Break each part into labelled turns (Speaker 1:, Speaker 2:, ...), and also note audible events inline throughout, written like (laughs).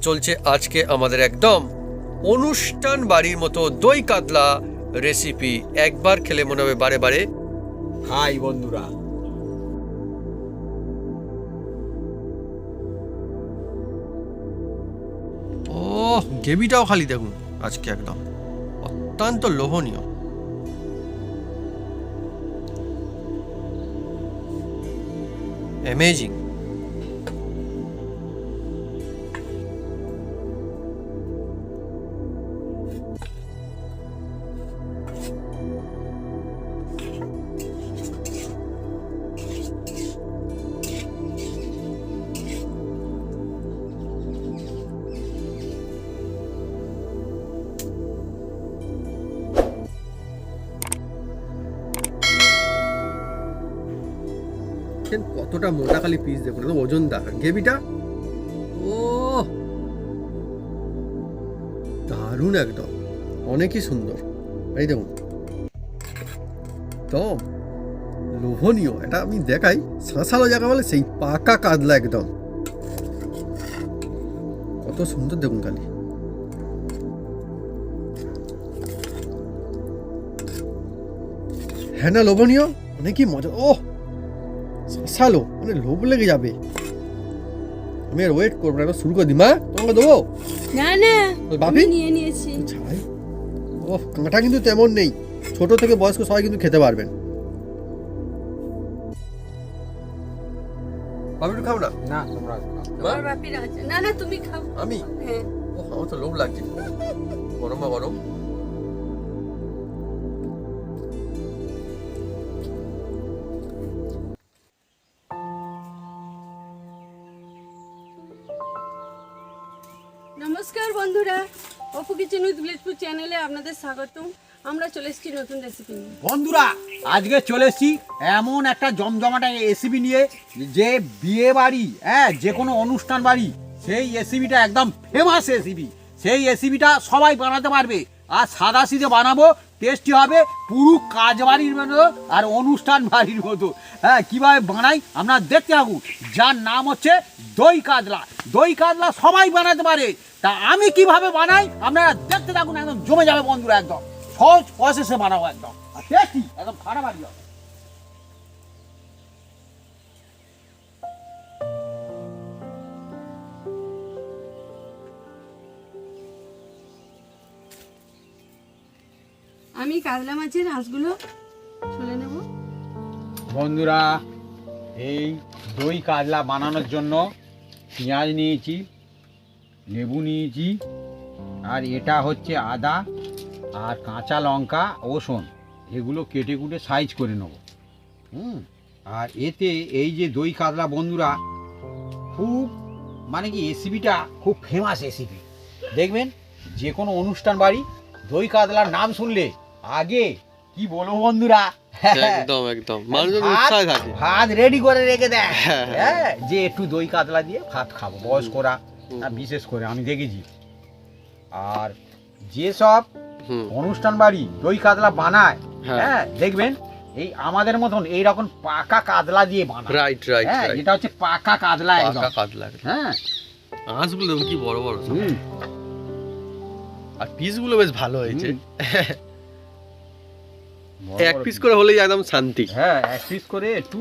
Speaker 1: চলছে আজকে আমাদের একদম অনুষ্ঠান বাড়ির মতো দই কাতলা রেসিপি একবার খেলে মনে হবে বারে বারে।
Speaker 2: হাই বন্ধুরা।
Speaker 1: ও গ্রেভিটাও খালি দেখুন আজকে একদম। অত্যন্ত লোভনীয়। অ্যামেজিং কতটা মোটা খালি পিস দেখুন, একদম ওজনদার গ্রেভিটা? ও দারুণ একদম। অনেকই সুন্দর। এই দেখুন। একদম লোভনীয়। এটা আমি দেখাই শাঁসালো জায়গা বলে সেই পাকা কাদলা একদম। কত সুন্দর দেখুন খালি। হ্যাঁ না, লোভনীয়? অনেকই মজা। ও শাসালো মানে লোভ লেগে যাবে। আমি আর ওয়েট করব না শুরু করে দিই। মা তোমাকে দেবো?
Speaker 3: না না
Speaker 1: বাপি?
Speaker 3: নিয়ে নিয়েছি।
Speaker 1: ছাই। ও কাঁটা কিন্তু তেমন নেই। ছোট থেকে বয়স্ক সবাই কিন্তু খেতে পারবেন। একটু খাও না।
Speaker 2: না তোমরা
Speaker 1: মা?
Speaker 3: আমার না না তুমি খাও।
Speaker 1: আমি?
Speaker 3: হ্যাঁ।
Speaker 1: ও আমার তো লোভ লাগছে। গরম বা গরম।
Speaker 3: নমস্কার বন্ধুরা। অপু কিচেন উইথ ভিলেজপুর চ্যানেলে আপনাদের স্বাগতম। আমরা চলে এসেছি নতুন রেসিপি নিয়ে।
Speaker 2: বন্ধুরা, আজকে চলে এসেছি এমন একটা জমজমাটা এসিবি নিয়ে যে বিয়ে বাড়ি হ্যাঁ যে কোনো অনুষ্ঠান বাড়ি, সেই এসিবিটা একদম ফেমাস এসিবি সেই এসিবিটা সবাই বানাতে পারবে। আর সাদা সিধে বানাবো টেস্টি হবে, পুরো কাজ বাড়ির মতো আর অনুষ্ঠান বাড়ির মতো। হ্যাঁ কীভাবে বানাই আপনারা দেখতে থাকুন। যার নাম হচ্ছে দই কাতলা। দই কাতলা সবাই বানাতে পারে। তা আমি কীভাবে বানাই? আপনারা দেখতে থাকুন একদম জমে যাবে বন্ধুরা একদম। সহজ প্রসেসে বানাবো একদম। আর টেস্টি একদম ফাটাফাটি হবে।
Speaker 3: আমি কাতলা মাছের হাঁসগুলো ছুলে নেব।
Speaker 2: বন্ধুরা এই দই কাতলা বানানোর জন্য পেঁয়াজ নিয়েছি লেবু নিয়েছি আর এটা হচ্ছে আদা আর কাঁচা লঙ্কা রসুন। এগুলো কেটে কুটে সাইজ করে নেব। হুম আর এতে এই যে দই কাতলা বন্ধুরা খুব মানে কি রেসিপিটা খুব ফেমাস রেসিপি দেখবেন যে কোনো অনুষ্ঠান বাড়ি দই কাতলার নাম শুনলে আগে কি বলব বন্ধুরা?
Speaker 1: একদম একদম।
Speaker 2: ভাত- রেডি করে রেখে দেয়।
Speaker 1: হ্যাঁ, হ্যাঁ।
Speaker 2: যে একটু দই কাতলা দিয়ে ভাত খাব বয়স্করা। বিশেষ করে আমি দেখেছি। আর যেসব অনুষ্ঠান বাড়ি দই কাতলা বানায়
Speaker 1: হ্যাঁ।
Speaker 2: হ্যাঁ দেখবেন এই আমাদের মতন এই রকম পাকা কাতলা দিয়ে বানায়।
Speaker 1: রাইট রাইট
Speaker 2: হ্যাঁ এটা হচ্ছে পাকা কাতলা একদম।
Speaker 1: পাকা কাতলা।
Speaker 2: হ্যাঁ।
Speaker 1: হাঁসগুলো দেখুন কি বড় বড় আর পিসগুলো বেশ ভালো হয়েছে। এক পিস করে হলেই একদম শান্তি।
Speaker 2: হ্যাঁ এক পিস করে একটু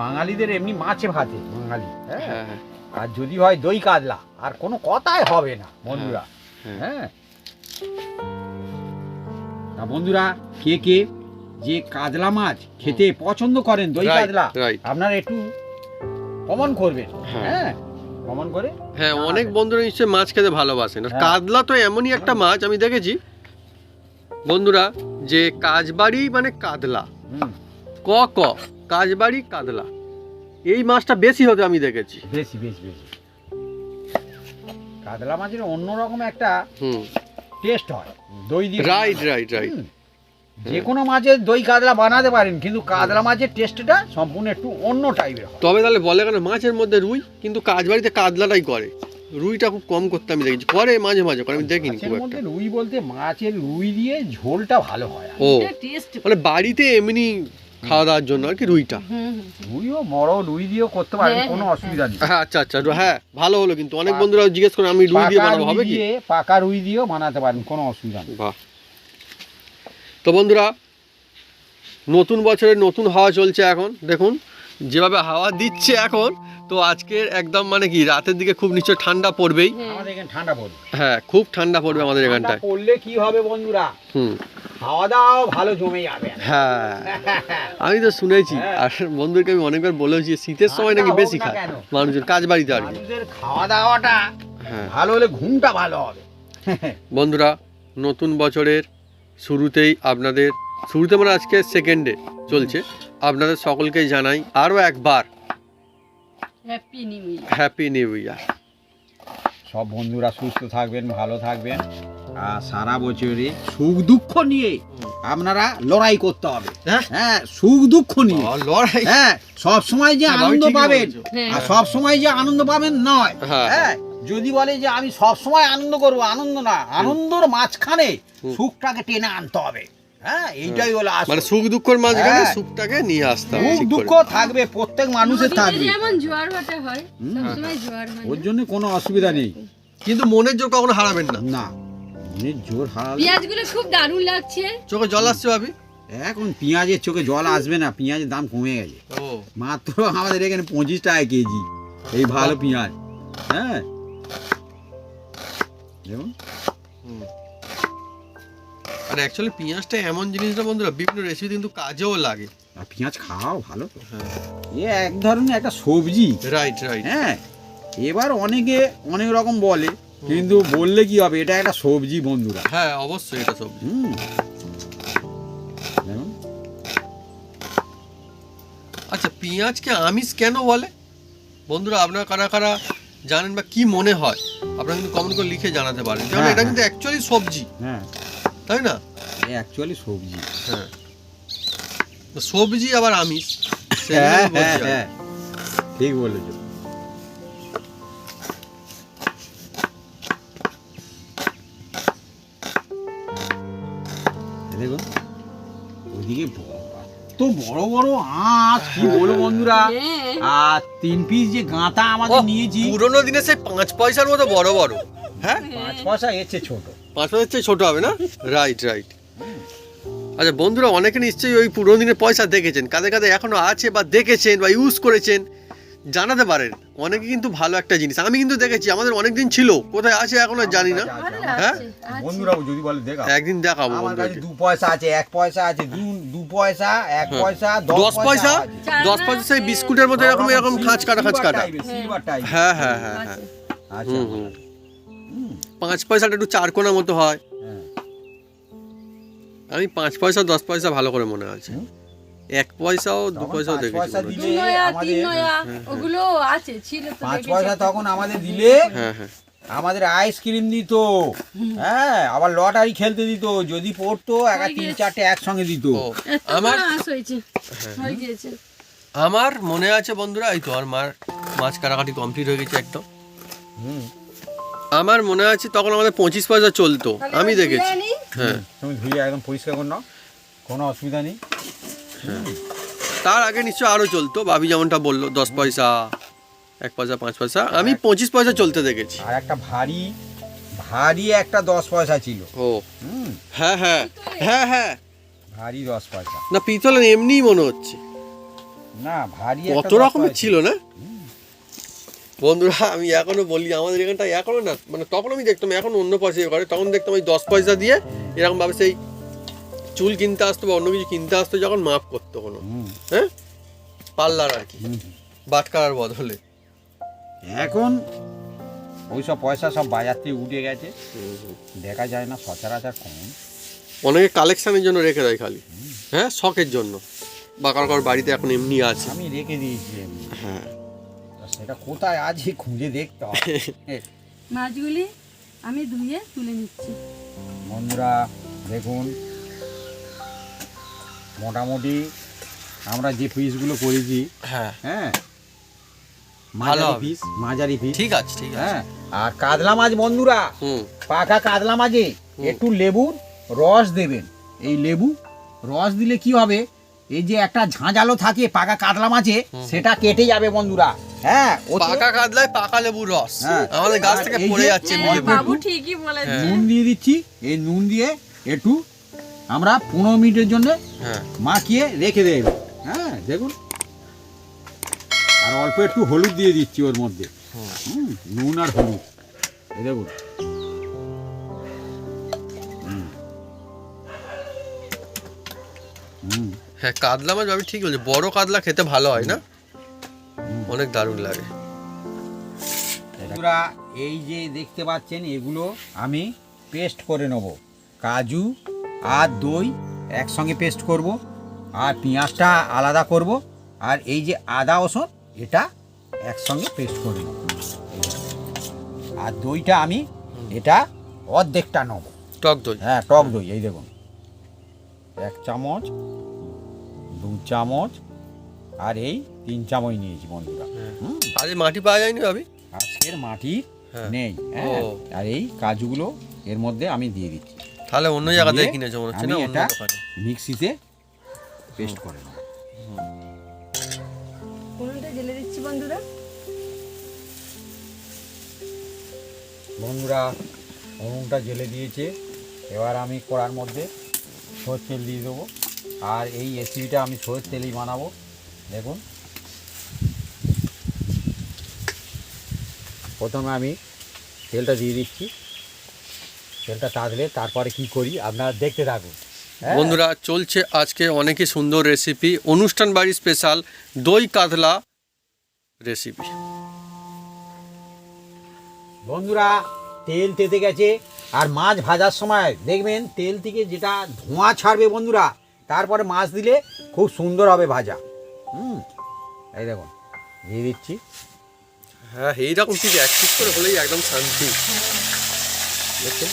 Speaker 2: বাঙালিদের এমনি মাছে ভাতে বাঙালি। হ্যাঁ।
Speaker 1: হ্যাঁ হ্যাঁ।
Speaker 2: আর যদি হয় দই কাতলা আর কোনো কথাই হবে না বন্ধুরা।
Speaker 1: হ্যাঁ।
Speaker 2: হ্যাঁ। তা বন্ধুরা কে কে যে কাতলা মাছ খেতে পছন্দ করেন দই কাতলা আপনারা একটু কমন করবেন
Speaker 1: হ্যাঁ।
Speaker 2: হ্যাঁ? কমন করে?
Speaker 1: হ্যাঁ অনেক বন্ধুরা নিশ্চয়ই মাছ খেতে ভালোবাসেন আর
Speaker 2: হ্যাঁ।
Speaker 1: কাতলা তো এমনই একটা মাছ আমি দেখেছি। বন্ধুরা যে কাজবাড়ি মানে কাতলা। ক ক কাজবাড়ি কাতলা। এই মাছটা বেশি হতে আমি দেখেছি।
Speaker 2: বেশি বেশি বেশি। কাতলা মাছের অন্যরকম একটা
Speaker 1: হুম।
Speaker 2: টেস্ট হয়। দই দিয়ে
Speaker 1: রাইট রাইট রাইট
Speaker 2: যে কোনো মাছের দই কাতলা বানাতে পারেন কিন্তু কাতলা মাছের টেস্টটা সম্পূর্ণ একটু অন্য টাইপের হয়।
Speaker 1: তবে তাহলে বলে কেন মাছের মধ্যে রুই কিন্তু কাজবাড়িতে কাতলাটাই করে। রুইটা খুব কম করতে আমি দেখেছি করে মাঝে মাঝে করে আমি দেখিনি
Speaker 2: মাছের
Speaker 1: খুব
Speaker 2: মধ্যে
Speaker 1: একটা
Speaker 2: রুই বলতে মাছের রুই দিয়ে ঝোলটা ভালো হয়।
Speaker 1: ও
Speaker 3: টেস্ট
Speaker 1: মানে বাড়িতে এমনি খাওয়া দাওয়ার জন্য আর কি রুইটা।
Speaker 3: হুম হুম
Speaker 2: রুইও বড় রুই দিয়েও করতে পারেন
Speaker 3: হ্যাঁ,
Speaker 2: কোনো
Speaker 3: হ্যাঁ,
Speaker 2: অসুবিধা নেই।
Speaker 1: হ্যাঁ আচ্ছা আচ্ছা হ্যাঁ ভালো হলো কিন্তু। অনেক বন্ধুরা জিজ্ঞেস করে আমি রুই দিয়ে
Speaker 2: পাকা
Speaker 1: বানাবো
Speaker 2: রুই
Speaker 1: হবে কি
Speaker 2: পাকা রুই দিয়েও বানাতে পারেন কোনো অসুবিধা নেই।
Speaker 1: বাহ। তো বন্ধুরা নতুন বছরের নতুন হাওয়া চলছে এখন। দেখুন যেভাবে হাওয়া দিচ্ছে এখন তো আজকের একদম মানে কি রাতের দিকে খুব নিশ্চয় ঠান্ডা পড়বেই।
Speaker 2: আমাদের এখানে ঠান্ডা পড়বে।
Speaker 1: হ্যাঁ খুব ঠান্ডা পড়বে আমাদের এখানটায়।
Speaker 2: পড়লে কি হবে বন্ধুরা?
Speaker 1: হুম।
Speaker 2: খাওয়া দাওয়াও ভালো জমে যাবে।
Speaker 1: হ্যাঁ। আমি তো শুনেছি
Speaker 2: হ্যাঁ।
Speaker 1: আর বন্ধুদেরকে আমি অনেকবার বলেছি শীতের সময় নাকি বেশি খায়? মানুষের কাজ বাড়িতে আর
Speaker 2: খাওয়া দাওয়াটা
Speaker 1: হ্যাঁ।
Speaker 2: ভালো হলে ঘুমটা ভালো হবে।
Speaker 1: বন্ধুরা নতুন বছরের শুরুতেই আপনাদের শুরুতে মানে আজকে সেকেন্ডে চলছে। আপনাদের সকলকে জানাই আরও একবার
Speaker 3: happy new year
Speaker 1: happy new year
Speaker 2: সব বন্ধুরা সুস্থ থাকবেন ভালো থাকবেন। আর সারা বছরই সুখ দুঃখ নিয়ে আপনারা লড়াই করতে হবে।
Speaker 1: হ্যাঁ?
Speaker 2: হ্যাঁ সুখ দুঃখ নিয়ে।
Speaker 1: লড়াই?
Speaker 2: হ্যাঁ সব সময় যে
Speaker 1: হ্যাঁ,
Speaker 2: আনন্দ পাবেন
Speaker 3: হ্যাঁ।
Speaker 2: আর সব সময় যে আনন্দ পাবেন নয়।
Speaker 1: হ্যাঁ,
Speaker 2: হ্যাঁ যদি বলে যে আমি সব সময় আনন্দ করব আনন্দ না আনন্দর মাঝখানে সুখটাকে টেনে আনতে হবে। হ্যাঁ এইটাই হলো আসল।
Speaker 1: মানে সুখ দুঃখের মাঝখানে
Speaker 2: হ্যাঁ।
Speaker 1: সুখটাকে নিয়ে আসতে হবে
Speaker 2: সুখ দুঃখ থাকবে প্রত্যেক মানুষের থাকবে।
Speaker 3: যেমন জোয়ার ভাটা হয় সবসময় জোয়ার হয়
Speaker 2: ওর জন্য কোনো অসুবিধা নেই।
Speaker 1: কিন্তু মনের জোর কখনো হারাবেন না।
Speaker 2: না মনের জোর হারালে
Speaker 3: পেঁয়াজগুলো খুব দারুণ লাগছে।
Speaker 1: চোখে জল আসছে ভাবি?
Speaker 2: এখন পেঁয়াজের চোখে জল আসবে না পেঁয়াজের দাম কমে গেছে।
Speaker 1: ও।
Speaker 2: মাত্র আমাদের এখানে পঁচিশ টাকা কেজি এই ভালো পেঁয়াজ। হ্যাঁ। দেখুন।
Speaker 1: হুম। আর অ্যাকচুয়ালি পেঁয়াজটা এমন জিনিস না বন্ধুরা বিভিন্ন রেসিপি কিন্তু কাজেও লাগে।
Speaker 2: আর পেঁয়াজ খাওয়াও ভালো
Speaker 1: হ্যাঁ।
Speaker 2: এ এক ধরনের একটা সবজি।
Speaker 1: রাইট রাইট
Speaker 2: হ্যাঁ এবার অনেকে অনেক রকম বলে কিন্তু বললে কি হবে এটা একটা সবজি বন্ধুরা।
Speaker 1: হ্যাঁ অবশ্যই এটা সবজি।
Speaker 2: হুম।
Speaker 1: আচ্ছা পেঁয়াজকে আমিষ কেন বলে? বন্ধুরা আপনারা কারা কারা জানেন বা কি মনে হয়? আপনারা কিন্তু কমেন্ট করে লিখে জানাতে পারেন। কারণ
Speaker 2: হ্যাঁ,
Speaker 1: এটা
Speaker 2: হ্যাঁ।
Speaker 1: কিন্তু অ্যাকচুয়ালি সবজি।
Speaker 2: হ্যাঁ।
Speaker 1: তাই না?
Speaker 2: অ্যাকচুয়ালি সবজি।
Speaker 1: হ্যাঁ। তো সবজি আবার আমিষ।
Speaker 2: হ্যাঁ হ্যাঁ হ্যাঁ। ঠিক বলেছ। ওইদিকে তো বড় বড় আঁচ কি বলো বন্ধুরা?
Speaker 3: হ্যাঁ।
Speaker 2: আর তিন পিস যে গাঁতা আমাদের নিয়েছি।
Speaker 1: পুরোনো দিনে সেই পাঁচ পয়সার মতো বড় বড়। হ্যাঁ?
Speaker 2: পাঁচ পয়সা এসছে ছোট।
Speaker 1: পাঁচ পয়সার চেয়ে ছোট হবে না? রাইট রাইট আচ্ছা বন্ধুরা অনেকে নিশ্চয়ই ওই পুরোনো দিনের পয়সা দেখেছেন। কাদের কাদের এখনও আছে বা দেখেছেন বা ইউজ করেছেন জানাতে পারেন। অনেকে কিন্তু ভালো একটা জিনিস। আমি কিন্তু দেখেছি আমাদের অনেক দিন ছিল। কোথায় আছে এখনও জানি না। হ্যাঁ?
Speaker 3: লাগছে আছে।
Speaker 2: বন্ধুরা যদি বলে দেখা
Speaker 1: একদিন দেখাবো
Speaker 2: আমার কাছে দু পয়সা আছে এক পয়সা আছে দু দু পয়সা এক
Speaker 1: হ্যাঁ।
Speaker 2: পয়সা
Speaker 1: দশ পয়সা দশ পয়সা সেই বিস্কুটের মতো এরকম এরকম খাঁচ কাটা খাঁচ কাটা। হ্যাঁ হ্যাঁ হ্যাঁ হ্যাঁ।
Speaker 2: আচ্ছা।
Speaker 1: হুম, হুম।
Speaker 2: হুম,
Speaker 1: পাঁচ পয়সাটা একটু চার কোনা মতো হয়।
Speaker 2: হ্যাঁ।
Speaker 1: আমি পাঁচ পয়সা দশ পয়সা ভালো করে মনে আছে। এক পয়সাও দু পয়সাও দেখেছি
Speaker 3: ওগুলো আছে ছিল
Speaker 2: পাঁচ পয়সা তখন আমাদের দিলে
Speaker 1: হ্যাঁ হ্যাঁ।
Speaker 2: আমাদের আইসক্রিম দিত। হ্যাঁ আবার লটারি খেলতে দিত। যদি পড়তো একটা
Speaker 3: হয়ে
Speaker 2: তিন চারটে একসঙ্গে দিত।
Speaker 1: আমার
Speaker 3: হয়ে।
Speaker 1: আমার মনে আছে বন্ধুরা এই তো আর মার মাছ কাটাকাটি কমপ্লিট হয়ে গেছে একদম।
Speaker 2: হুম।
Speaker 1: আমার মনে আছে তখন আমাদের পঁচিশ পয়সা চলতো। আমি দেখেছি। হ্যাঁ।
Speaker 2: তুমি ধুয়ে একদম পরিষ্কার কর নাও। কোনো অসুবিধা নেই।
Speaker 1: তার আগে নিশ্চয় আরও চলতো। বাবি যেমনটা বলল দশ পয়সা এক পয়সা পাঁচ পয়সা। আমি পঁচিশ পয়সা চলতে দেখেছি।
Speaker 2: আর একটা ভারী ভারী একটা দশ পয়সা ছিল।
Speaker 1: ও। হ্যাঁ হ্যাঁ। হ্যাঁ হ্যাঁ।
Speaker 2: ভারী দশ পয়সা।
Speaker 1: না পিতলের এমনিই মনে হচ্ছে।
Speaker 2: না ভারী
Speaker 1: কত রকমের ছিল না? বন্ধুরা আমি এখনও বলি আমাদের এখানটা এখনও না মানে তখন আমি দেখতাম এখন অন্য পয়সা করে তখন দেখতাম ওই দশ পয়সা দিয়ে এরকম ভাবে সেই চুল কিনতে আসতো বা অন্য কিছু কিনতে আসতো যখন মাপ করতো কোনো। হ্যাঁ? পার্লার আর কি।
Speaker 2: হুম।
Speaker 1: বাটকারার বদলে।
Speaker 2: এখন ওইসব পয়সা সব বাজার থেকে উঠে গেছে। দেখা যায় না সচরাচর কম।
Speaker 1: অনেকে কালেকশনের জন্য রেখে দেয় খালি। হ্যাঁ? শখের জন্য। বা কারও কারোর বাড়িতে এখন এমনি আছে।
Speaker 2: আমি রেখে দিয়েছি
Speaker 1: হ্যাঁ।
Speaker 2: সেটা কোথায় আছে খুঁজে দেখতে হবে। (laughs)
Speaker 3: মাছগুলি আমি ধুয়ে তুলে নিচ্ছি।
Speaker 2: বন্ধুরা দেখুন। মোটামুটি আমরা যে পিসগুলো করেছি
Speaker 1: হ্যাঁ।
Speaker 2: হ্যাঁ? মাঝারি পিস মাঝারি পিস
Speaker 1: ঠিক আছে ঠিক আছে।
Speaker 2: হ্যাঁ? আর কাতলা মাছ বন্ধুরা পাকা কাতলা মাঝে একটু লেবুর রস দেবেন। এই লেবু রস দিলে কি হবে? এই যে একটা ঝাঁঝালো থাকে পাকা কাতলা মাছে সেটা কেটে যাবে বন্ধুরা। হ্যাঁ
Speaker 1: পাকা কাদলায় পাকা লেবুর রস।
Speaker 2: হ্যাঁ।
Speaker 1: আমাদের গাছ থেকে পড়ে যাচ্ছে
Speaker 3: হ্যাঁ, বাবু ঠিকই বলেছে।
Speaker 2: নুন দিয়ে দিচ্ছি। এই নুন দিয়ে একটু আমরা পনেরো মিনিটের জন্য
Speaker 1: হ্যাঁ।
Speaker 2: মাখিয়ে রেখে দেব। হ্যাঁ দেখুন। আর অল্প একটু হলুদ দিয়ে দিচ্ছি ওর মধ্যে। হুম, নুন আর হলুদ। দেখুন।
Speaker 1: হ্যাঁ কাতলা মাছ আমি ঠিক বলছি বড় কাতলা খেতে ভালো হয় না? অনেক দারুণ লাগে।
Speaker 2: বন্ধুরা এই যে দেখতে পাচ্ছেন এগুলো আমি পেস্ট করে নেব। কাজু আর দই একসঙ্গে পেস্ট করব আর পেঁয়াজটা আলাদা করব আর এই যে আদা রসুন এটা একসঙ্গে পেস্ট করে নেব। আর দইটা আমি এটা অর্ধেকটা নেব।
Speaker 1: টক দই।
Speaker 2: হ্যাঁ টক দই এই দেখুন। এক চামচ দু চামচ আর এই তিন চামচ নিয়েছি বন্ধুরা। হুম।
Speaker 1: আজ মাটি পাওয়া যায়নি ভাবি?
Speaker 2: আজকের মাটি
Speaker 1: হ্যাঁ।
Speaker 2: নেই হ্যাঁ। আর এই কাজুগুলো এর মধ্যে আমি দিয়ে দিচ্ছি।
Speaker 1: তাহলে অন্য জায়গা থেকে কিনেছো মনে হচ্ছে না? অন্য দোকানে।
Speaker 2: মিক্সিতে পেস্ট করে নেব।
Speaker 3: উনুনটা জেলে দিচ্ছি বন্ধুরা।
Speaker 2: বন্ধুরা উনুনটা জেলে দিয়েছে। এবার আমি কড়ার মধ্যে সরষের তেল দিয়ে দেবো। আর এই রেসিপিটা আমি সরষের তেলেই বানাবো। দেখুন। প্রথমে আমি তেলটা দিয়ে দিচ্ছি। তেলটা তাঁতলে তারপরে কি করি আপনারা দেখতে থাকুন। হ্যাঁ?
Speaker 1: বন্ধুরা চলছে আজকে অনেকই সুন্দর রেসিপি অনুষ্ঠান বাড়ি স্পেশাল দই কাতলা রেসিপি
Speaker 2: বন্ধুরা তেল তেতে গেছে। আর মাছ ভাজার সময় দেখবেন তেল থেকে যেটা ধোঁয়া ছাড়বে বন্ধুরা তারপরে মাছ দিলে খুব সুন্দর হবে ভাজা। হুম? এই দেখুন দিয়ে দিচ্ছি।
Speaker 1: হ্যাঁ এইরকম ঠিক এক পিস করে হলেই একদম শান্তি।
Speaker 2: দেখছেন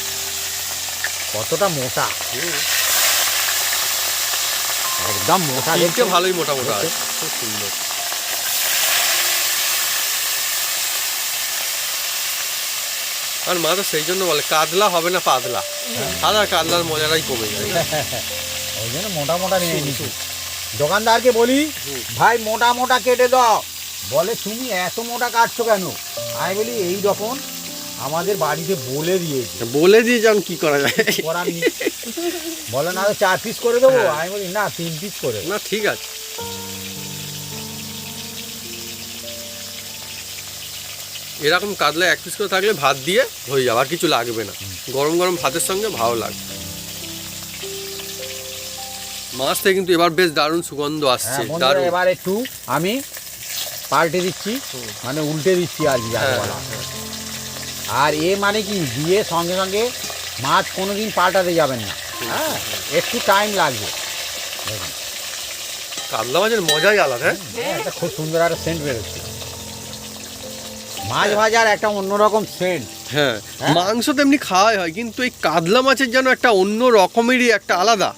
Speaker 2: কতটা মোটা। একদম মোটা দেখছেন?
Speaker 1: ভালোই মোটা মোটা আছে খুব সুন্দর। আর মা তো সেই জন্য বলে কাতলা হবে না পাতলা। সাদা কাতলার মজাটাই কমে যায়। (laughs)
Speaker 2: ওই জন্য মোটা মোটা নিয়ে নিচ্ছি দোকানদারকে বলি ভাই মোটা মোটা কেটে দাও। বলে তুমি এত মোটা কাটছো কেন? আমি বলি এই রকম আমাদের বাড়িতে বলে দিয়েছে।
Speaker 1: বলে দিয়ে যান কি করা যায়?
Speaker 2: করার নেই। বলে না চার পিস করে দেবো।
Speaker 1: হ্যাঁ।
Speaker 2: আমি বলি না তিন পিস করে
Speaker 1: না ঠিক আছে। এরকম কাতলা এক পিস করে থাকলে ভাত দিয়ে হয়ে যাবে আর কিছু লাগবে না। গরম গরম ভাতের সঙ্গে ভালো লাগবে। মাছ থেকে কিন্তু এবার বেশ দারুণ সুগন্ধ আসছে
Speaker 2: হ্যাঁ বন্ধুরা
Speaker 1: দারুণ।
Speaker 2: এবার একটু আমি পাল্টে দিচ্ছি মানে উল্টে দিচ্ছি আর কি
Speaker 1: হ্যাঁ।
Speaker 2: আর এ মানে কি দিয়ে সঙ্গে সঙ্গে মাছ কোনো দিন পাল্টাতে যাবেন না। হ্যাঁ একটু টাইম লাগবে। দেখুন।
Speaker 1: কাতলা মাছের মজাই আলাদা হ্যাঁ?
Speaker 2: হ্যাঁ, একটা খুব সুন্দর একটা সেন্ট বেরোচ্ছে। মাছ ভাজার একটা অন্যরকম সেন্ট
Speaker 1: হ্যাঁ
Speaker 2: হ্যাঁ?
Speaker 1: মাংস তো এমনি খাওয়াই হয় কিন্তু এই কাতলা মাছের যেন একটা অন্য রকমেরই একটা আলাদা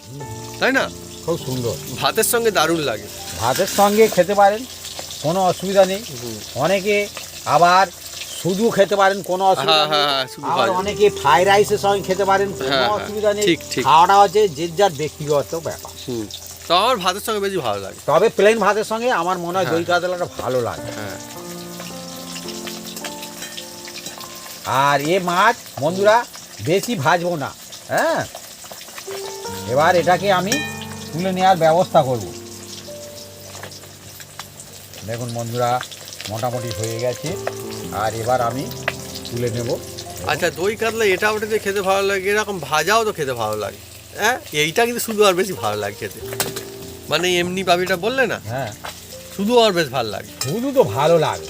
Speaker 1: তাই না?
Speaker 2: খুব সুন্দর।
Speaker 1: ভাতের সঙ্গে দারুণ লাগে।
Speaker 2: ভাতের সঙ্গে খেতে পারেন কোনো অসুবিধা নেই। অনেকে আবার শুধু খেতে পারেন কোনো অসুবিধা
Speaker 1: হ্যাঁ,
Speaker 2: নেই।
Speaker 1: হ্যাঁ,
Speaker 2: আবার অনেকে ফ্রাইড রাইসের সঙ্গে খেতে পারেন কোনো
Speaker 1: হ্যাঁ,
Speaker 2: অসুবিধা নেই। খাওয়াটা হচ্ছে যে যার ব্যক্তিগত ব্যাপার।
Speaker 1: তো আমার ভাতের সঙ্গে বেশি ভালো লাগে।
Speaker 2: তবে প্লেন ভাতের সঙ্গে আমার মনে হয়। দই। কাতলাটা ভালো লাগে।
Speaker 1: হ্যাঁ।
Speaker 2: আর এ মাছ বন্ধুরা বেশি ভাজবো না। হ্যাঁ? এবার এটাকে আমি তুলে নেওয়ার ব্যবস্থা করব। দেখুন বন্ধুরা মোটামুটি হয়ে গেছে। আর এবার আমি তুলে নেব।
Speaker 1: আচ্ছা দই কাতলা এটা ওটা দিয়ে খেতে ভালো লাগে এরকম ভাজাও তো খেতে ভালো লাগে। হ্যাঁ এইটা কিন্তু শুধু আর বেশি ভালো লাগে খেতে। মানে এমনি বাবিটা বললে না
Speaker 2: হ্যাঁ।
Speaker 1: শুধু আর বেশ ভালো লাগে।
Speaker 2: শুধু তো ভালো লাগে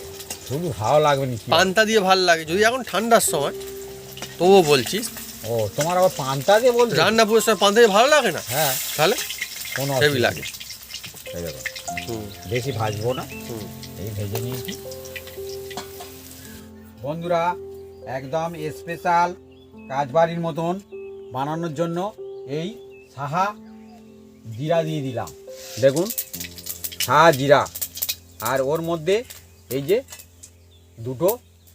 Speaker 2: শুধু ভালো লাগবে নি
Speaker 1: পান্তা দিয়ে ভালো লাগে যদি এখন ঠান্ডার সময় তবুও বলছি।
Speaker 2: ও তোমার আবার পান্তা দিয়ে বলছো?
Speaker 1: রান্না পুরোর সময় পান্তা দিয়ে ভালো লাগে না?
Speaker 2: হ্যাঁ।
Speaker 1: তাহলে?
Speaker 2: কোনো
Speaker 1: হেভি লাগে।
Speaker 2: এই দেখো বেশি ভাজবো না। এই ভেজে নিয়েছি। বন্ধুরা একদম স্পেশাল কাজবাড়ির মতন বানানোর জন্য এই সাহা জিরা দিয়ে দিলাম। দেখুন সাহা জিরা। আর ওর মধ্যে এই যে দুটো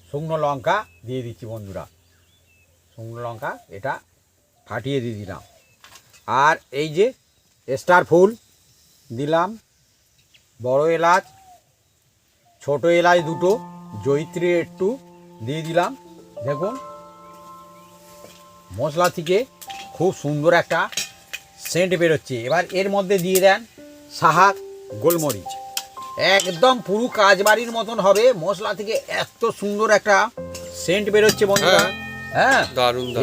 Speaker 2: শুকনো লঙ্কা দিয়ে দিচ্ছি বন্ধুরা। শুকনো লঙ্কা এটা ফাটিয়ে দিয়ে দিলাম। আর এই যে স্টার ফুল দিলাম বড় এলাচ ছোট এলাচ দুটো জৈত্রী একটু দিয়ে দিলাম। দেখুন মশলা থেকে খুব সুন্দর একটা সেন্ট বেরোচ্ছে। এবার এর মধ্যে দিয়ে দেন সাহা গোলমরিচ। একদম পুরো কাজবাড়ির মতন হবে। মশলা থেকে এত সুন্দর একটা সেন্ট বেরোচ্ছে বন্ধুরা।
Speaker 1: হ্যাঁ।
Speaker 2: হ্যাঁ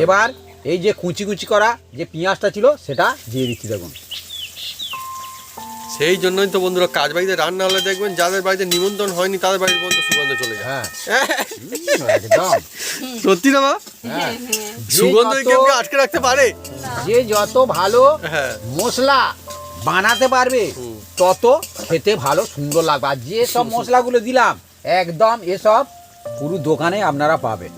Speaker 2: এবার এই যে কুচি কুচি করা যে পেঁয়াজটা ছিল সেটা দিয়ে দিচ্ছি দেখুন।
Speaker 1: সেই জন্যই তো বন্ধুরা কাজ বাড়িতে রান্না হলে দেখবেন যাদের বাড়িতে নিমন্ত্রণ হয়নি তাদের বাড়ির পর্যন্ত সুগন্ধ চলে যায়।
Speaker 2: হ্যাঁ। একদম
Speaker 1: সত্যি না বা
Speaker 2: হ্যাঁ।
Speaker 1: সুগন্ধ কেউ আটকে রাখতে পারে?
Speaker 2: যে যত ভালো
Speaker 1: হ্যাঁ।
Speaker 2: মশলা বানাতে পারবে তত খেতে ভালো সুন্দর লাগবে। আর যে সব মশলাগুলো দিলাম একদম এসব পুরো দোকানে আপনারা পাবেন।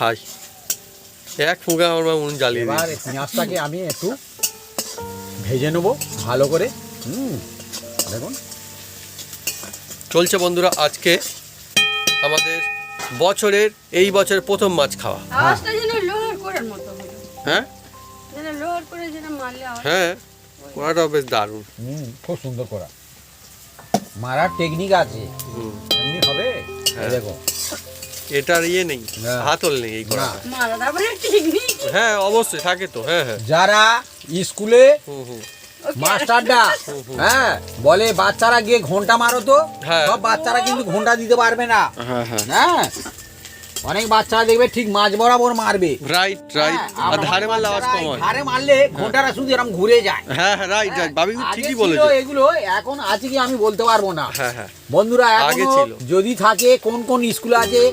Speaker 1: হাই। এক ফুগা আমার মা উনুন জ্বালিয়ে
Speaker 2: এবার
Speaker 1: দিয়েছে।
Speaker 2: পেঁয়াজটাকে আমি একটু ভেজে নেব ভালো করে। হুম দেখুন।
Speaker 1: চলছে বন্ধুরা আজকে আমাদের বছরের এই বছরের প্রথম মাছ খাওয়া। হ্যাঁ।
Speaker 3: যেন লোহার করে যেন মারলে আওয়াজ
Speaker 1: হ্যাঁ কড়াটাও বেশ দারুণ।
Speaker 2: হুম খুব সুন্দর করা। মারার টেকনিক আছে। এমনি হবে?
Speaker 1: হ্যাঁ।
Speaker 2: দেখো
Speaker 1: এটার ইয়ে নেই হাতল নেই এই হ্যাঁ অবশ্যই থাকে তো হ্যাঁ হ্যাঁ।
Speaker 2: যারা স্কুলে হ্যাঁ বলে বাচ্চারা গিয়ে ঘণ্টা মারো তো।
Speaker 1: হ্যাঁ।
Speaker 2: সব বাচ্চারা কিন্তু ঘণ্টা দিতে পারবে না।
Speaker 1: হ্যাঁ হ্যাঁ।
Speaker 2: হ্যাঁ। অনেক বাচ্চারা দেখবে ঠিক মাঝ বরাবর মারবে।
Speaker 1: রাইট রাইট
Speaker 2: হ্যাঁ,
Speaker 1: আর ধারে মারলে আওয়াজ কম হয়।
Speaker 2: ধারে মারলে ঘন্টাটা শুধু এরকম ঘুরে যায়।
Speaker 1: হ্যাঁ হ্যাঁ রাইট রাইট বাবি ঠিকই বলেছে।
Speaker 2: এগুলো এখন আছে কি আমি বলতে পারব না।
Speaker 1: হ্যাঁ হ্যাঁ।
Speaker 2: বন্ধুরা
Speaker 1: আগে ছিল।
Speaker 2: যদি থাকে কোন কোন স্কুল আছে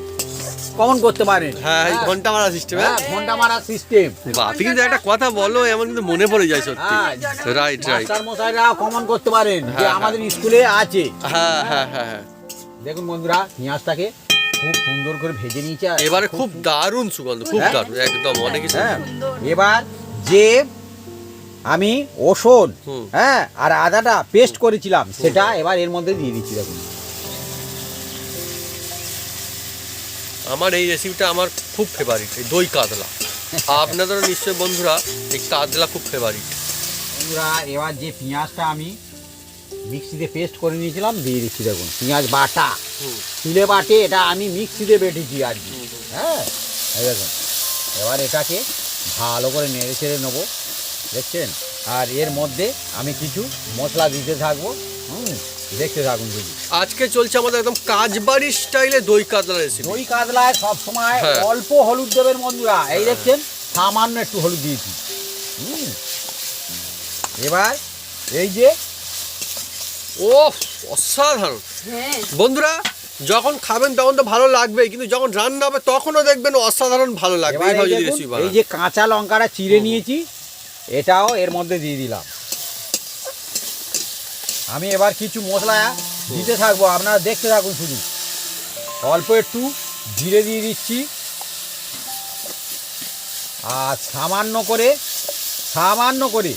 Speaker 2: কমন করতে পারেন
Speaker 1: হ্যাঁ ঘণ্টা মারা সিস্টেম
Speaker 2: হ্যাঁ? ঘণ্টা মারা সিস্টেম
Speaker 1: বাপি কিন্তু একটা কথা বলো এমন কিন্তু মনে পড়ে যায় সত্যি।
Speaker 2: হ্যাঁ
Speaker 1: রাইট রাইট
Speaker 2: মশাইরা কমন করতে পারেন যে
Speaker 1: হ্যাঁ,
Speaker 2: আমাদের স্কুলে আছে।
Speaker 1: হ্যাঁ হ্যাঁ হ্যাঁ হ্যাঁ।
Speaker 2: দেখুন বন্ধুরা পেঁয়াজটাকে খুব সুন্দর করে ভেজে নিয়েছে।
Speaker 1: এবারে খুব দারুণ সুগন্ধ খুব
Speaker 2: হ্যাঁ।
Speaker 1: দারুণ একদম অনেক
Speaker 2: হ্যাঁ এবার যে আমি ওষুধ হ্যাঁ আর আদাটা পেস্ট করেছিলাম সেটা এবার এর মধ্যে দিয়ে দিচ্ছি দেখুন।
Speaker 1: আমার এই রেসিপিটা আমার খুব ফেভারিট এই দই কাতলা। আপনাদেরও নিশ্চয় বন্ধুরা এই কাতলা খুব ফেভারিট
Speaker 2: বন্ধুরা এবার যে পেঁয়াজটা আমি মিক্সিতে পেস্ট করে নিয়েছিলাম দিয়ে দিচ্ছি দেখুন পেঁয়াজ বাটা। শিলে বাটে এটা আমি মিক্সিতে বেটেছি আর কি। হ্যাঁ এই দেখুন এবার এটাকে ভালো করে নেড়ে ছেড়ে নেব দেখছেন? আর এর মধ্যে আমি কিছু মশলা দিতে থাকব হুম। দেখতে থাকুন যদি
Speaker 1: আজকে চলছে আমাদের একদম কাজবাড়ির স্টাইলে দই কাতলা রেসিপি
Speaker 2: দই কাতলায় সবসময়
Speaker 1: হ্যাঁ।
Speaker 2: অল্প হলুদ দেবের বন্ধুরা এই দেখছেন সামান্য একটু হলুদ দিয়েছি। এবার এই যে
Speaker 1: ও অসাধারণ।
Speaker 3: হ্যাঁ।
Speaker 1: বন্ধুরা যখন খাবেন তখন তো ভালো লাগবেই কিন্তু যখন রান্না হবে তখনও দেখবেন অসাধারণ ভালো লাগবে।
Speaker 2: এই যে কাঁচা লঙ্কাটা চিড়ে নিয়েছি এটাও এর মধ্যে দিয়ে দিলাম। আমি এবার কিছু মশলা দিতে থাকব, আপনারা দেখতে থাকুন শুধু। অল্প একটু জিরে দিয়ে দিচ্ছি। আর সামান্য করে সামান্য করে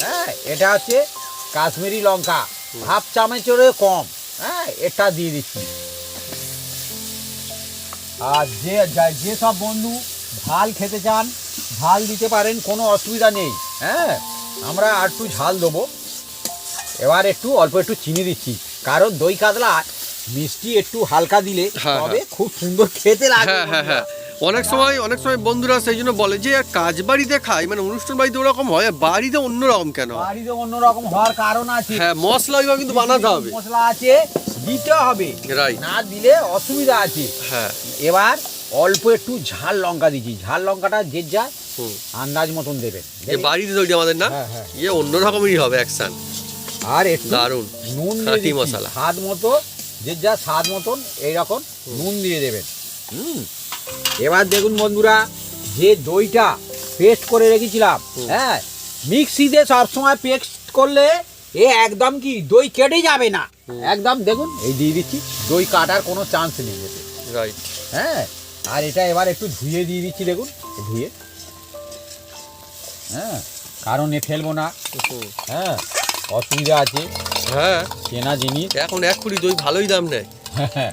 Speaker 2: হ্যাঁ এটা হচ্ছে কাশ্মীরি লঙ্কা, হাফ চামচেরও কম হ্যাঁ এটা দিয়ে দিচ্ছি। আর যে, যা- যেসব বন্ধু ঝাল খেতে চান, ঝাল দিতে পারেন, কোনো অসুবিধা নেই হ্যাঁ আমরা আর একটু ঝাল দেবো। এবার একটু অল্প একটু চিনি দিচ্ছি। কারণ দই কাতলা মিষ্টি একটু হালকা দিলে
Speaker 1: হ্যাঁ,
Speaker 2: তবে
Speaker 1: হ্যাঁ।
Speaker 2: খুব সুন্দর খেতে লাগে
Speaker 1: হ্যাঁ হ্যাঁ হ্যাঁ। অনেক সময় অনেক সময় বন্ধুরা সেই জন্য বলে যে কাজ বাড়িতে খাই মানে অনুষ্ঠান বাড়িতে ওরকম হয় বাড়িতে অন্যরকম কেন?
Speaker 2: বাড়িতে অন্যরকম হওয়ার কারণ আছে।
Speaker 1: হ্যাঁ মশলা ওইভাবে কিন্তু বানাতে হবে।
Speaker 2: মশলা আছে দিতে হবে। না দিলে অসুবিধা আছে।
Speaker 1: হ্যাঁ।
Speaker 2: এবার অল্প একটু ঝাল লঙ্কা দিচ্ছি। ঝাল লঙ্কাটা যে যা আন্দাজ মতন দেবেন।
Speaker 1: বাড়িতে তৈরি আমাদের না। ইয়ে অন্য রকমেরই হবে অ্যাকশন
Speaker 2: আর একটু
Speaker 1: দারুণ।
Speaker 2: নুন দিয়ে।
Speaker 1: মশলা।
Speaker 2: স্বাদ মতো যে যা স্বাদ মতন এইরকম নুন দিয়ে দেবেন। হুম। এবার দেখুন বন্ধুরা যে দইটা পেস্ট করে রেখেছিলাম হ্যাঁ মিক্সিতে সবসময় পেস্ট করলে এ একদম কি দই কেটে যাবে না। একদম দেখুন এই দিয়ে দিচ্ছি দই কাটার কোনো চান্স নেই এতে।
Speaker 1: রাইট
Speaker 2: হ্যাঁ আর এটা এবার একটু ধুয়ে দিয়ে দিচ্ছি দেখুন ধুয়ে। হ্যাঁ কারণ এ ফেলব না। হ্যাঁ অসুবিধা আছে।
Speaker 1: হ্যাঁ।
Speaker 2: কেনা জিনিস।
Speaker 1: এখন এক কুড়ি দই ভালোই দাম নেয়।
Speaker 2: হ্যাঁ।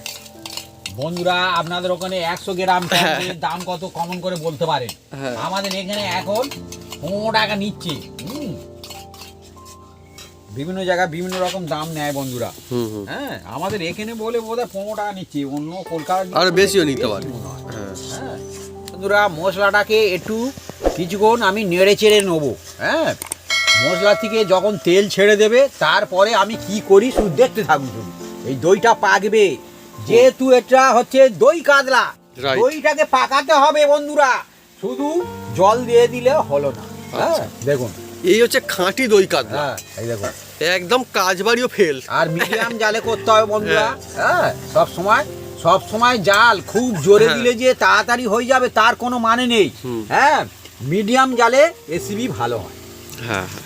Speaker 2: বন্ধুরা আপনাদের ওখানে একশো গ্রাম দাম কত কমন করে বলতে পারেন?
Speaker 1: হ্যাঁ।
Speaker 2: আমাদের এখানে এখন পনেরো টাকা নিচ্ছে। বিভিন্ন জায়গায় বিভিন্ন রকম দাম নেয় বন্ধুরা। হ্যাঁ আমাদের এখানে বলে বোধ হয় পনেরো টাকা নিচ্ছে অন্য কলকাতা
Speaker 1: আরও বেশিও নিতে পারে।
Speaker 2: হ্যাঁ
Speaker 1: হ্যাঁ।
Speaker 2: বন্ধুরা মশলাটাকে একটু কিছুক্ষণ আমি নেড়ে চেড়ে নেব। হ্যাঁ মশলা থেকে যখন তেল ছেড়ে দেবে তারপরে আমি কি করি শুধু দেখতে থাকুন। শুধু এই দইটা পাকবে। যেহেতু এটা হচ্ছে দই কাতলা দইটাকে পাকাতে হবে বন্ধুরা। শুধু জল দিয়ে দিলে হলো না। হ্যাঁ দেখুন।
Speaker 1: এই হচ্ছে খাঁটি দই কাতলা।
Speaker 2: হ্যাঁ এই দেখুন।
Speaker 1: একদম কাজ বাড়িও ফেল।
Speaker 2: আর মিডিয়াম জালে করতে হবে বন্ধুরা। হ্যাঁ। সব সময় সব সময় জাল খুব জোরে
Speaker 1: হ্যাঁ।
Speaker 2: দিলে যে তাড়াতাড়ি হয়ে যাবে তার কোনো মানে নেই। হ্যাঁ মিডিয়াম জালে এসিবি ভালো হয়।
Speaker 1: হ্যাঁ হ্যাঁ।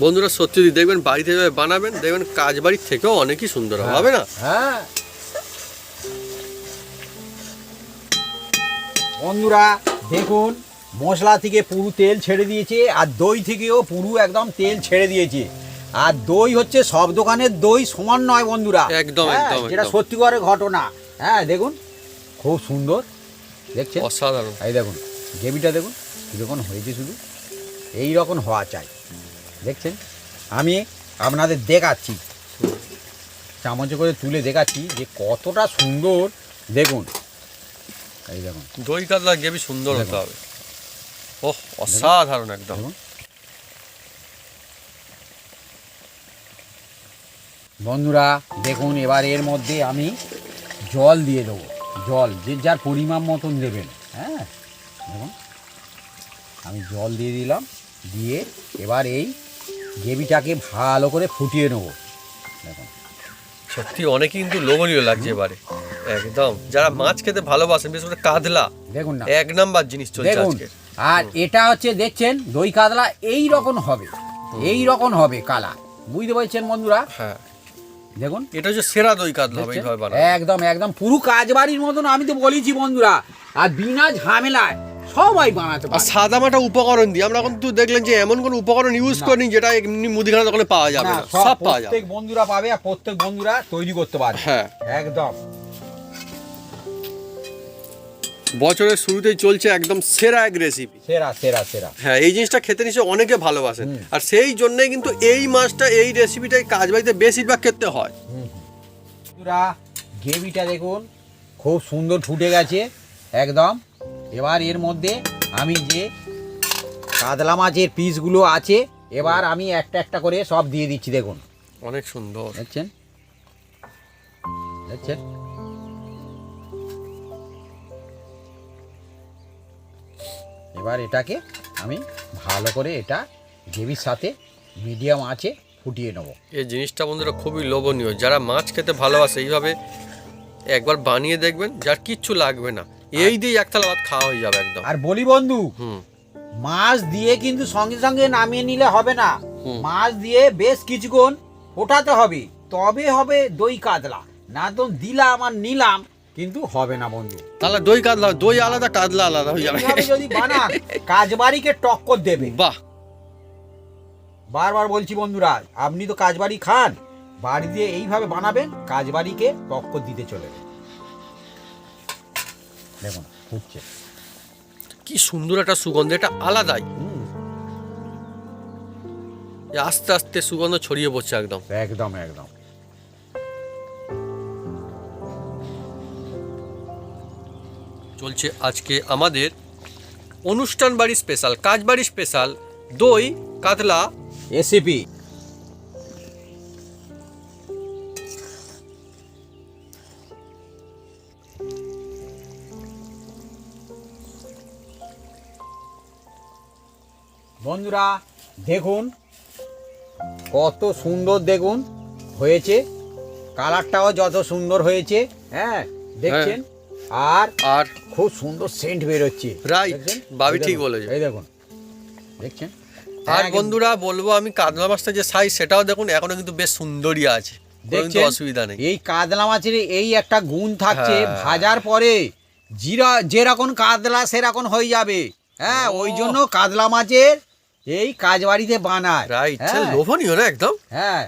Speaker 1: বন্ধুরা সত্যি যদি দেখবেন বাড়িতে যেভাবে বানাবেন দেখবেন কাজ বাড়ির থেকেও অনেকই সুন্দর হবে না?
Speaker 2: হ্যাঁ। বন্ধুরা দেখুন মশলা থেকে পুরু তেল ছেড়ে দিয়েছে আর দই থেকেও পুরু একদম তেল ছেড়ে দিয়েছে। আর দই হচ্ছে সব দোকানের দই সমান নয় বন্ধুরা।
Speaker 1: একদম,
Speaker 2: হ্যাঁ,
Speaker 1: একদম,
Speaker 2: যেটা
Speaker 1: একদম।
Speaker 2: সত্যিকারের ঘটনা। হ্যাঁ দেখুন খুব সুন্দর দেখছেন?
Speaker 1: অসাধারণ।
Speaker 2: এই দেখুন গ্রেভিটা দেখুন কীরকম হয়েছে শুধু। এই রকম হওয়া চাই। দেখছেন? আমি আপনাদের দেখাচ্ছি। চামচে করে তুলে দেখাচ্ছি যে কতটা সুন্দর। দেখুন। এই দেখুন।
Speaker 1: দই কাতলা গ্রেভি সুন্দর হতে হবে। ওহ অসাধারণ একদম।
Speaker 2: বন্ধুরা দেখুন এবার এর মধ্যে আমি জল দিয়ে দেবো। জল যে যার পরিমাণ মতন দেবেন। হ্যাঁ? দেখুন। আমি জল দিয়ে দিলাম দিয়ে এবার এই গ্রেভিটাকে ভালো করে ফুটিয়ে নেব। দেখুন।
Speaker 1: সত্যি অনেক কিন্তু লোভনীয় লাগছে এবারে। একদম। যারা মাছ খেতে ভালোবাসেন বিশেষ করে কাতলা
Speaker 2: দেখুন না।
Speaker 1: এক নাম্বার জিনিস চলছে আজকে।
Speaker 2: আর এটা হচ্ছে দেখছেন দই কাতলা এই রকম হবে এই রকম হবে কালা বুঝতে পারছেন বন্ধুরা?
Speaker 1: হ্যাঁ।
Speaker 2: দেখুন।
Speaker 1: এটা হচ্ছে সেরা দই কাতলা এইভাবে
Speaker 2: একদম একদম। পুরো কাজ বাড়ির মতন আমি তো বলেছি বন্ধুরা। আর বিনা ঝামেলায় সবাই বানাতে
Speaker 1: আর
Speaker 2: পারে।
Speaker 1: সাদা মাটা উপকরণ দিয়ে আমরা কিন্তু দেখলেন যে এমন কোন উপকরণ ইউজ। করিনি যেটা এমনি মুদিখানা দোকানে পাওয়া যাবে
Speaker 2: না, সব
Speaker 1: পাওয়া যাবে।
Speaker 2: প্রত্যেক বন্ধুরা পাবে আর প্রত্যেক বন্ধুরা তৈরি করতে পারে
Speaker 1: হ্যাঁ।
Speaker 2: একদম।
Speaker 1: বছরের শুরুতেই চলছে একদম সেরা এক রেসিপি
Speaker 2: সেরা সেরা সেরা।
Speaker 1: হ্যাঁ এই জিনিসটা খেতে নিশ্চয় অনেকে ভালোবাসেন আর সেই জন্যই কিন্তু এই মাছটা এই রেসিপিটাই কাজ বাড়িতে বেশিরভাগ খেতে হয়।
Speaker 2: বন্ধুরা গ্রেভিটা দেখুন খুব সুন্দর ফুটে গেছে একদম। এবার এর মধ্যে আমি যে কাতলা মাছের পিসগুলো আছে এবার আমি একটা একটা করে সব দিয়ে দিচ্ছি দেখুন।
Speaker 1: অনেক সুন্দর।
Speaker 2: দেখছেন? দেখছেন? এবার এটাকে আমি ভালো করে এটা গ্রেভির সাথে মিডিয়াম আছে ফুটিয়ে নেব।
Speaker 1: এই জিনিসটা বন্ধুরা খুবই লোভনীয়। যারা মাছ খেতে ভালোবাসে এইভাবে একবার বানিয়ে দেখবেন যার কিচ্ছু লাগবে না। এই দিয়ে এক থালা ভাত খাওয়া হয়ে যাবে একদম।
Speaker 2: আর বলি বন্ধু
Speaker 1: হুম।
Speaker 2: মাছ দিয়ে কিন্তু সঙ্গে সঙ্গে নামিয়ে নিলে হবে না। মাছ দিয়ে বেশ কিছুক্ষণ ফোটাতে হবে তবে হবে দই কাতলা। না তো দিলাম আর নিলাম কিন্তু হবে না বন্ধু।
Speaker 1: তাহলে দই কাতলা দই আলাদা কাতলা আলাদা হয়ে যাবে।
Speaker 2: যদি বানান কাজবাড়িকে টক্কর দেবে।
Speaker 1: বাহ।
Speaker 2: বারবার বলছি বন্ধুরা আপনি তো কাজবাড়ি খান বাড়ি দিয়ে এইভাবে বানাবেন কাজবাড়িকে টক্কর দিতে চলে দেখুন ফুটছে।
Speaker 1: কি সুন্দর একটা সুগন্ধ এটা আলাদাই। আস্তে আস্তে সুগন্ধ ছড়িয়ে পড়ছে একদম।
Speaker 2: একদম একদম।
Speaker 1: চলছে আজকে আমাদের অনুষ্ঠান বাড়ি স্পেশাল কাজ বাড়ি স্পেশাল দই কাতলা।
Speaker 2: রেসিপি বন্ধুরা দেখুন কত সুন্দর দেখুন হয়েছে। কালারটাও যত সুন্দর হয়েছে হ্যাঁ দেখছেন? আর
Speaker 1: আর
Speaker 2: খুব সুন্দর সেন্ট বেরোচ্ছে। দেখছেন?
Speaker 1: বাবি ঠিক বলেছে।
Speaker 2: এই দেখুন দেখছেন?
Speaker 1: আর বন্ধুরা বলব আমি কাতলা মাছটা যে সাইজ সেটাও দেখুন এখনও কিন্তু বেশ সুন্দরই আছে।
Speaker 2: দেখছেন?
Speaker 1: অসুবিধা নেই।
Speaker 2: এই কাতলা মাছের এই একটা গুণ থাকছে
Speaker 1: হ্যাঁ।
Speaker 2: ভাজার পরে জিরা যেরকম কাতলা সেরকম হয়ে যাবে। হ্যাঁ ওই জন্য কাতলা মাছের এই কাজ বাড়িতে বানায়।
Speaker 1: রাইট
Speaker 2: হ্যাঁ,
Speaker 1: লোভনীয় না একদম?
Speaker 2: হ্যাঁ।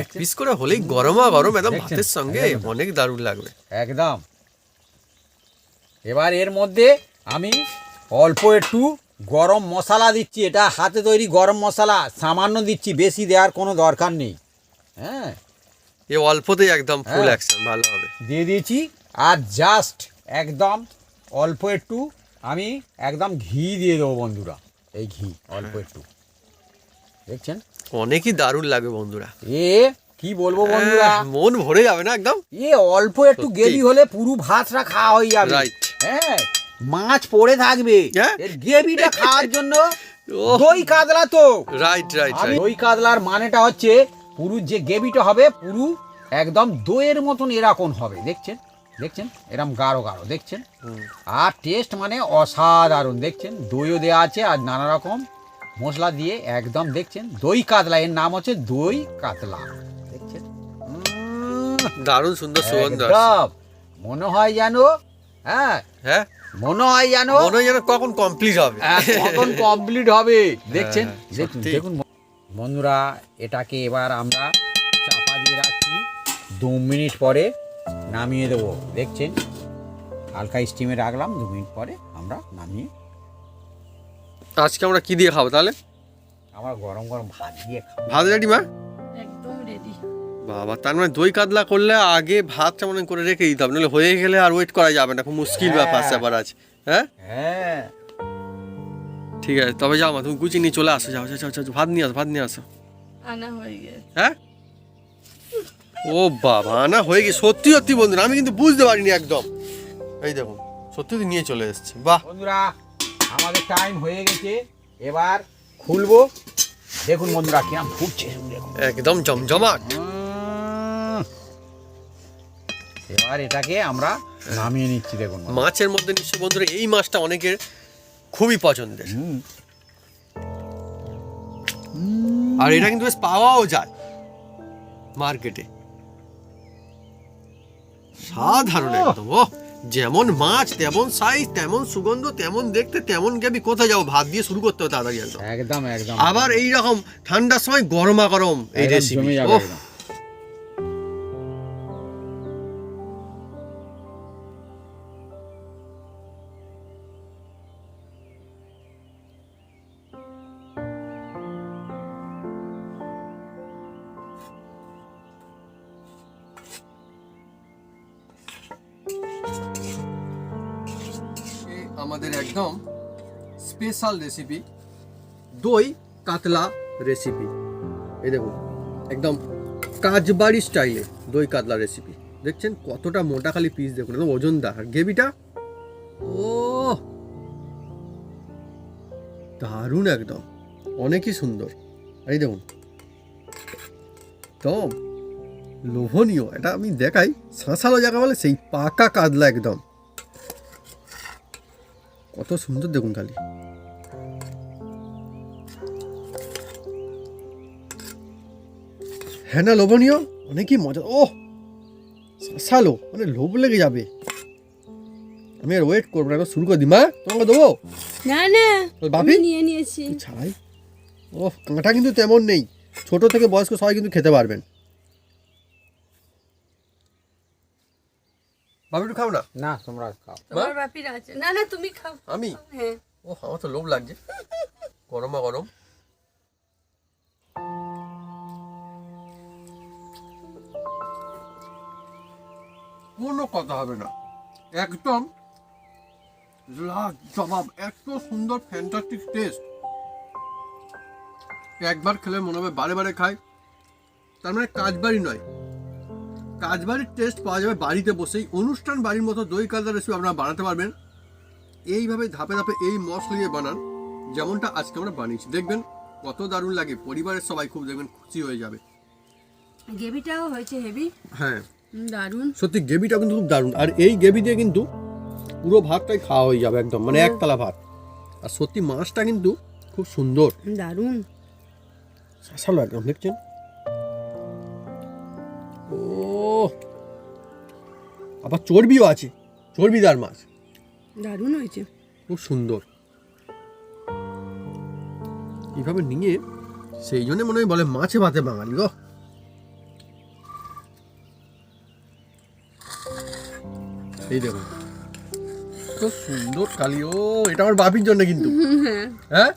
Speaker 1: এক পিস করে হলেই গরমা গরম একদম? ভাতের সঙ্গে। অনেক দারুণ লাগবে।
Speaker 2: একদম। এবার এর মধ্যে আমি অল্প একটু গরম মশলা দিচ্ছি। এটা হাতে তৈরি গরম মশলা সামান্য দিচ্ছি বেশি দেওয়ার কোনো দরকার নেই। হ্যাঁ।
Speaker 1: এ অল্পতেই একদম ফুল। অ্যাকশন ভালো হবে।
Speaker 2: দিয়ে দিয়েছি আর জাস্ট একদম অল্প একটু আমি একদম ঘি দিয়ে দেবো বন্ধুরা। এই ঘি অল্প একটু। দেখছেন?
Speaker 1: অনেকই দারুণ লাগবে বন্ধুরা।
Speaker 2: এ কি বলব বন্ধুরা?
Speaker 1: মন ভরে যাবে না একদম?
Speaker 2: এ অল্প একটু। গেলি হলে পুরো ভাতটা খাওয়া হয়ে যাবে. হ্যাঁ মাছ পড়ে থাকবে।
Speaker 1: হ্যাঁ?
Speaker 2: এর গ্রেভিটা খাওয়ার জন্য। (laughs) দই কাতলা তো।
Speaker 1: রাইট রাইট
Speaker 2: দই কাতলার মানেটা হচ্ছে পুরু যে গ্রেভিটা হবে পুরু একদম দইয়ের মতন এরকম হবে। দেখছেন? দেখছেন? এরকম গাঢ় গাঢ় দেখছেন? আর টেস্ট মানে অসাধারণ দেখছেন? দইও দেওয়া আছে আর নানা রকম মশলা দিয়ে একদম দেখছেন? দই কাতলা এর নাম হচ্ছে দই কাতলা দেখছেন?
Speaker 1: দারুণ সুন্দর সুগন্ধ
Speaker 2: মনে হয় যেন হ্যাঁ?
Speaker 1: হ্যাঁ?
Speaker 2: মনে হয় যেন
Speaker 1: মনে হয় যেন কখন কমপ্লিট হবে।
Speaker 2: হ্যাঁ, কখন কমপ্লিট হবে দেখছেন?
Speaker 1: হ্যাঁ,
Speaker 2: দেখুন দেখুন বন্ধুরা এটাকে এবার আমরা চাপা দিয়ে রাখছি। দু মিনিট পরে নামিয়ে দেবো। দেখছেন? হালকা স্টিমে রাখলাম দু মিনিট পরে আমরা নামিয়ে
Speaker 1: আজকে আমরা কি দিয়ে খাব তাহলে?
Speaker 2: আমরা গরম গরম ভাত দিয়ে খাব।
Speaker 1: ভাত রেডি মা?
Speaker 3: একদম রেডি
Speaker 1: বাবা তার মানে দই কাতলা করলে আগে ভাতটা মনে করে রেখে দিতে হবে নাহলে হয়ে গেলে আর ওয়েট করা যাবে না খুব মুশকিল
Speaker 2: হ্যাঁ।
Speaker 1: ব্যাপার স্যাপার আছে হ্যাঁ?
Speaker 2: হ্যাঁ।
Speaker 1: ঠিক আছে তবে যাও মা তুমি গুছিয়ে নিয়ে চলে আসো যাও যাও যাও, যাও ভাত নিয়ে আসো ভাত নিয়ে আসো।
Speaker 3: আনা হয়ে গেছে।
Speaker 1: হ্যাঁ? ও বাবা না হয়ে গেছে। সত্যি সত্যি বন্ধুরা আমি কিন্তু বুঝতে পারিনি একদম। এই দেখুন সত্যি নিয়ে চলে এসেছে। বাহ।
Speaker 2: বন্ধুরা আমাদের টাইম হয়ে গেছে। এবার খুলবো। দেখুন বন্ধুরা কিরম ফুটছে
Speaker 1: একদম জমজমাট।
Speaker 2: এবার এটাকে আমরা নামিয়ে নিচ্ছি দেখুন
Speaker 1: মাছের মধ্যে নিশ্চয় বন্ধুরা এই মাছটা অনেকের খুবই পছন্দের। আর এটা কিন্তু বেশ পাওয়াও যায়। মার্কেটে সাধারণ একদম ও যেমন মাছ তেমন সাইজ তেমন সুগন্ধ তেমন দেখতে তেমন গেবি কোথায় যাব? ভাত দিয়ে শুরু করতে হবে তাড়াতাড়ি একদম।
Speaker 2: একদম
Speaker 1: আবার এই রকম ঠান্ডার সময় গরমা গরম এই রেসিপি স্পেশাল রেসিপি দই কাতলা রেসিপি এই দেখুন, একদম কাজবাড়ি স্টাইলে দই কাতলা রেসিপি দেখছেন কতটা মোটা খালি পিস দেখুন, একদম ওজনদার। আর গ্রেভিটা? ও দারুণ একদম, অনেকই সুন্দর। এই দেখুন, একদম লোভনীয়। এটা আমি দেখাই, শাঁসালো জায়গা বলে সেই পাকা কাতলা একদম। কত সুন্দর দেখুন খালি। হ্যাঁ না লোভনীয়? অনেকই মজা। ও শাসালো মানে লোভ লেগে যাবে। আমি আর ওয়েট করব না শুরু করে দিই। মা তোমাকে দেবো?
Speaker 3: না না
Speaker 1: বাপি?
Speaker 3: আমি নিয়ে নিয়েছি।
Speaker 1: ছাড়াই ও কাঁটা কিন্তু তেমন নেই। ছোট থেকে বয়স্ক সবাই কিন্তু খেতে পারবেন। বাবু একটু খাও না?
Speaker 2: না তোমরা খাও।
Speaker 3: তোমার বাপির আছে। না না তুমি খাও।
Speaker 1: আমি?
Speaker 3: হ্যাঁ।
Speaker 1: ও আমার তো লোভ লাগছে। গরমা গরম। কোনো কথা হবে না। একদম জবাব এত সুন্দর ফ্যান্টাস্টিক টেস্ট একবার খেলে মনে হবে বারে বারে খাই। তার মানে কাজবাড়ি নয়। কাজবাড়ির টেস্ট পাওয়া যাবে বাড়িতে বসেই। অনুষ্ঠান বাড়ির মতো দই কালদার রেসিপি আপনারা বানাতে পারবেন। এইভাবে ধাপে ধাপে এই মশলা দিয়ে বানান যেমনটা আজকে আমরা বানিয়েছি। দেখবেন কত দারুণ লাগে। পরিবারের সবাই খুব দেখবেন খুশি হয়ে যাবে।
Speaker 3: গ্রেভিটাও হয়েছে হেভি
Speaker 1: হ্যাঁ।
Speaker 3: দারুণ।
Speaker 1: সত্যি গ্রেভিটা কিন্তু খুব দারুণ। আর এই গ্রেভি দিয়ে কিন্তু পুরো ভাতটাই খাওয়া হয়ে যাবে একদম মানে একতলা ভাত। আর সত্যি মাছটা কিন্তু খুব সুন্দর।
Speaker 3: দারুণ।
Speaker 1: শাসালো একদম দেখছেন? ও আবার চর্বিও আছে চর্বিদার মাছ।
Speaker 3: দারুণ হয়েছে।
Speaker 1: খুব সুন্দর। এইভাবে নিয়ে সেই জন্য মনে হয় বলে মাছে ভাতে বাঙালি গো। এই দেখো। কত সুন্দর কালি। ও এটা আমার বাপির জন্য কিন্তু। হ্যাঁ?